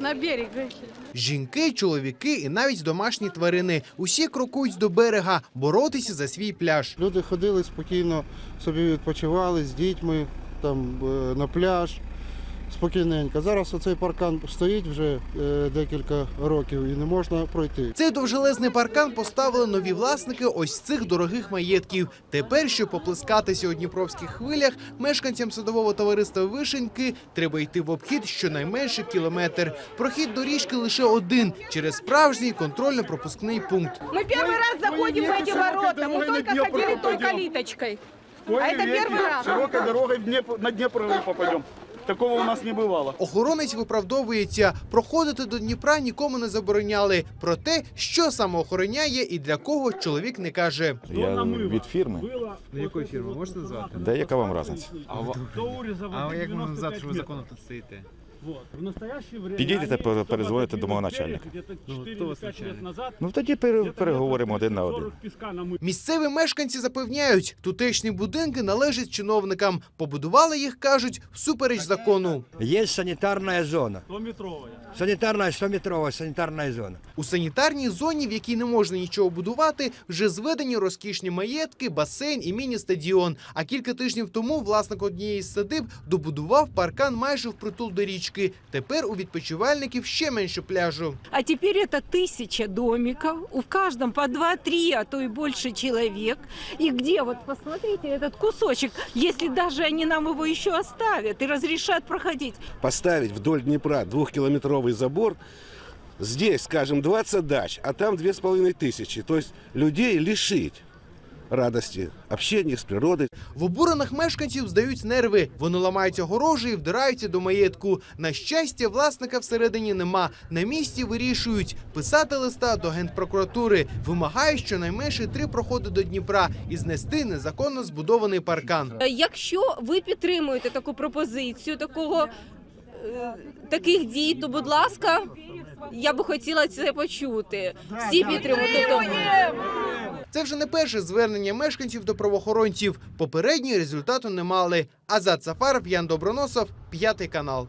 на берег вийшли. Жінки, чоловіки і навіть домашні тварини усі крокують до берега боротися за свій пляж. Люди ходили спокійно, собі відпочивали з дітьми там е, на пляж Спокійненько. Зараз оцей паркан стоїть вже е, декілька років і не можна пройти. Цей довжелезний паркан поставили нові власники ось цих дорогих маєтків. Тепер, щоб поплескатися у дніпровських хвилях, мешканцям садового товариства Вишеньки треба йти в обхід щонайменше кілометр. Прохід до річки лише один через справжній контрольно-пропускний пункт. Мы первый раз заходим в эти ворота. Мы только ходили той калиточкой. А это первый раз. Широкой дорогой в Днеп- на Днепр попадем. Такого у нас не бувало. Охоронець виправдовується, проходити до Дніпра нікому не забороняли. Про те, що саме охороняє і для кого чоловік не каже. Я від фірми. До якої фірми можете назвати? Де яка вам різниця? А як вам назвати, що ви законом тут стоїте? Підійдете, пере- перезвоните до мого начальника. Ну? Ну тоді пере- переговоримо один на один. Місцеві мешканці запевняють, тутешні будинки належать чиновникам. Побудували їх, кажуть, всупереч закону. Есть санитарная зона. 100-метровая. Санитарная, 100-метровая санитарная зона. У санітарній зоні, в якій не можна нічого будувати, вже зведені розкішні маєтки, басейн і міні-стадіон. А кілька тижнів тому власник однієї з садиб добудував паркан майже впритул до річки. річки. Тепер у відпочивальників ще менше пляжу. А тепер це тисяча домиків, у кожному по два-три, а то й більше чоловік. І де, от посмотрите, цей кусочок, якщо навіть вони нам його ще оставлять і розрішать проходити. Поставити вдоль Дніпра двохкілометровий забор, Здесь, скажем, 20 дач, а там 2500. То есть людей лишить радости общения с природой. В обурених мешканців здають нерви. Вони ламають огорожі і вдираються до маєтку. На щастя, власника всередині нема. На місці вирішують писати листа до генпрокуратури. Вимагають щонайменше три проходи до Дніпра і знести незаконно збудований паркан. Е, Якщо ви підтримуєте таку пропозицію, такого е, таких дій, то будь ласка, я би хотіла це почути. Всі підтримують. Тобто, Це вже не перше звернення мешканців до правоохоронців. Попередні результату не мали. Азат Сафаров, Ян Доброносов, п'ятий канал.